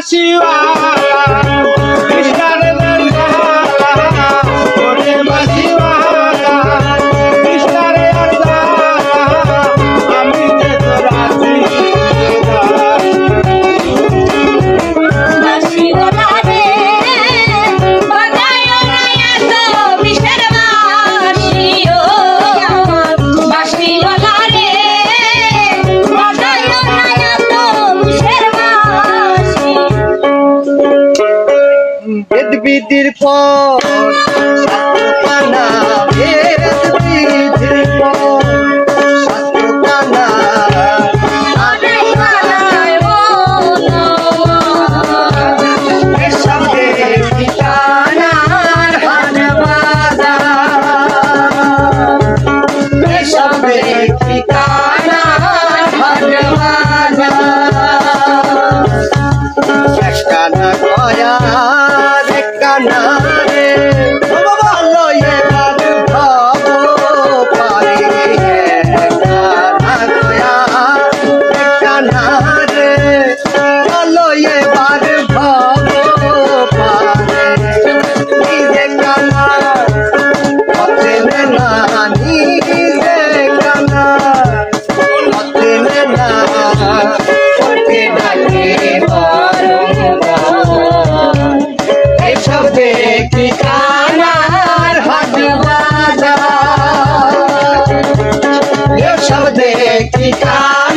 Yeshua. বিধির পর সাতখানা বেদ বিধির পর সাতখানা ঠিকানা ধন্যবাদ guitar.